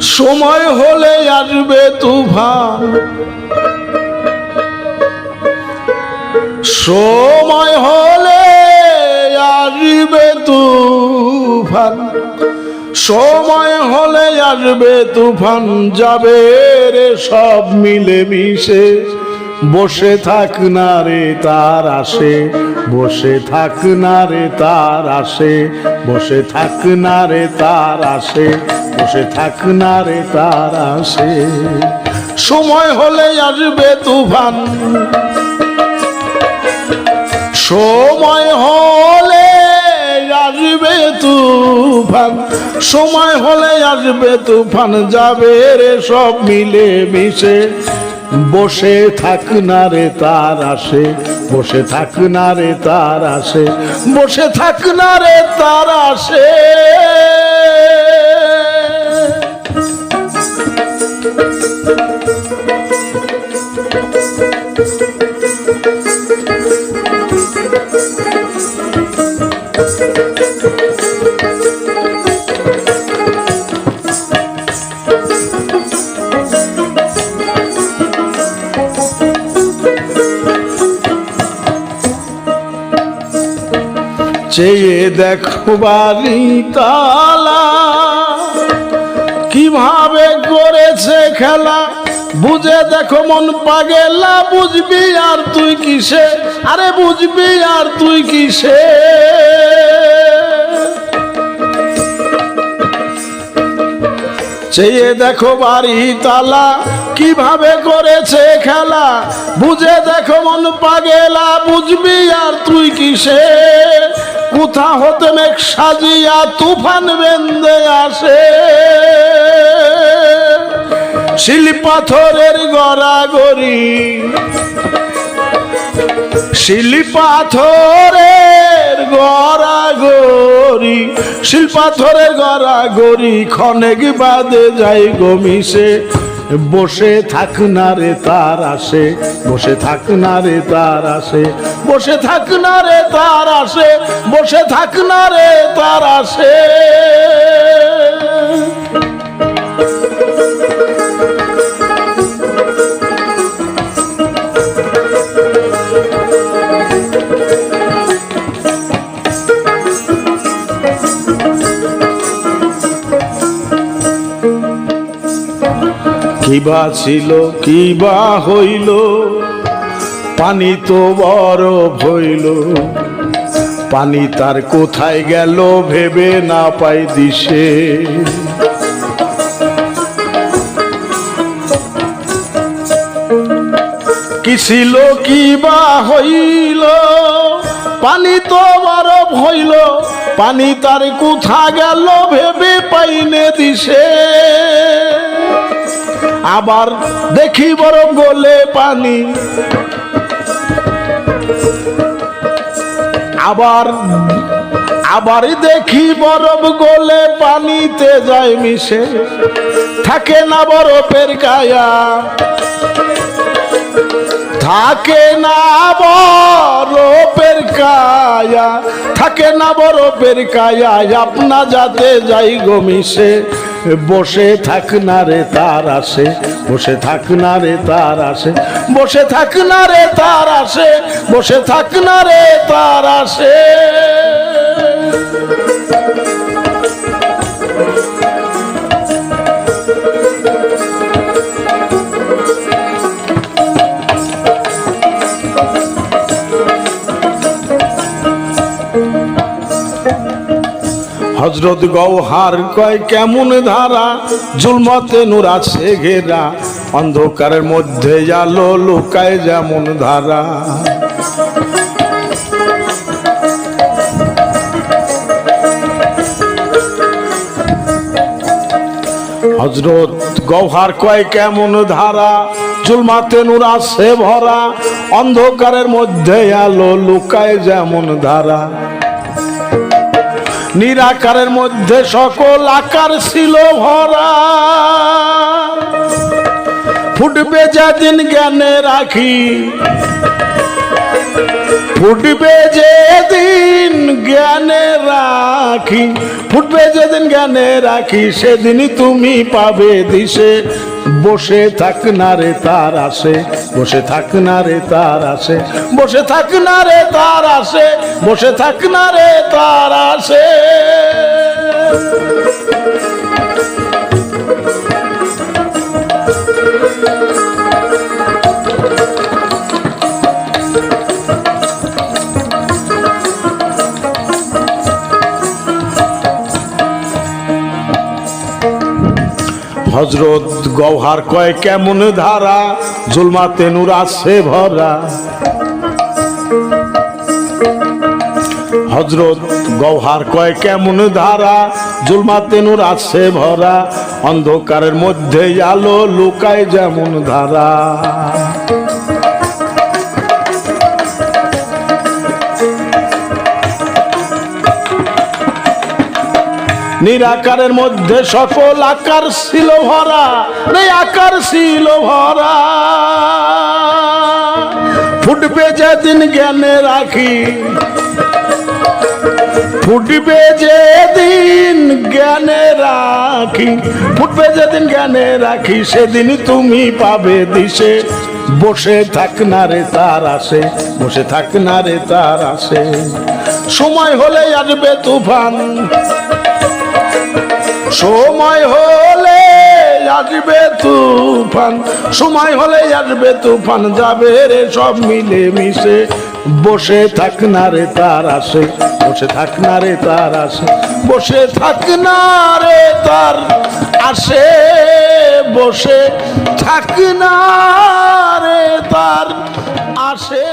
সময় হলে আসবে তুফান। সময় হলে আসবে তুফান। সময় হলে আসবে তুফান, যাবে রে সব মিলে মিশে বসে থাক না রে তার আসে, বসে থাক না রে তার আসে, বসে থাক না রে তার আসে, বসে থাক না রে তার আসে। সময় হলে আসবে তুফান। সময় হলে আসবে তুফান। সময় হলে আসবে তুফান, যাবে রে সব মিলে মিশে বসে থাক না রে তার আসে, বসে থাক না রে তার আসে, বসে থাক না রে তার আসে। চেয়ে দেখো বালি তালা। কীভাবে করেছে খেলা? বুঝে দেখো মন পাগেলা, বুঝবি আর তুই কিসে? আরে বুঝবি আর তুই কিসে? চেয়ে দেখো বাড়ি তালা, কীভাবে করেছে খেলা? বুঝে দেখো মন পাগেলা, বুঝবি আর তুই কিসে? কোথা হতে মেঘ সাজিয়া তুফান বেন্দে আসে? শিল শিলপাথরের গড়াগড়ি। শিলপাথরের গড়াগড়ি শিলপাথরের গড়াগড়ি খনেক বাদে যাই গমিসে বসে থাক না রে তার আসে, বসে থাক না রে তার আসে, বসে থাক না রে তার আসে, বসে থাক না রে তার আসে। কিবা ছিল, কিবা হইল, পানি তো বরফ হইল। পানি তার কোথায় গেল ভেবে না পাই দিশে। কি ছিল কি বা হইল, পানি তো বরফ হইল, পানি তার কোথা গেল ভেবে পাইনে দিশে। আবার দেখি বরফ গলে পানি। আবার আবার দেখি বরফ গলে পানিতে যায় মিশে। থাকে না বরফের কায়া। থাকে না বরফের কায়া। থাকে না বরফের কায়া। আপনা যাতে যাই গমিসে বসে থাক না রে তার আসে, বসে থাক না রে তার আসে, বসে থাক না রে তার আসে, বসে থাক না রে তার আসে। হজরত গৌহার কয়, কেমন ধারা? জুলমতে নূর আছে ঘেরা। অন্ধকারের মধ্যে আলো লুকায় যেমন ধারা। হজরত গৌহার কয়, কেমন ধারা? জুলমাতে নূর আছে ভরা। অন্ধকারের মধ্যে আলো লুকায় যেমন ধারা। নিরাকারের মধ্যে সকল আকার ছিল ভরা। ফুটবে যেদিন জ্ঞানে রাখি। ফুটবে যেদিন জ্ঞানে রাখি। ফুটবে যেদিন জ্ঞানে রাখি, সেদিনই তুমি পাবে দিশে। বসে থাক না রে তার আসে, বসে থাক না রে তার আসে, বসে থাক না রে তার আসে, বসে থাক না রে তার হজরত গৌহার কয় কেমন ধারা? জুলমাতে নূর আছে ভরা। হজরত গৌহার কয় কেমন ধারা? জুলমাতে নূর আছে ভরা, অন্ধকারের মধ্যে আলো লুকায় যেমন ধারা। নিরাকারের মধ্যে সকল আকার ছিল ভরা, রে আকার ছিল ভরা। ফুটবে যেদিন জ্ঞানে রাখি ফুটবে যেদিন জ্ঞানে রাখি, ফুটবে যেদিন জ্ঞানে রাখি, সেদিন তুমি পাবে দিশে। বসে থাক না রে তার আসে, বসে থাক না রে তার আসে। সময় হলে আসবে তুফান, সময় হলে আসবে তুফান, সময় হলে আসবে তুফান, যাবে রে সব মিলে মিশে বসে থাক না রে তার আসে, বসে থাক না রে তার আসে, বসে থাক না রে তার আসে, বসে থাক না রে তার আসে।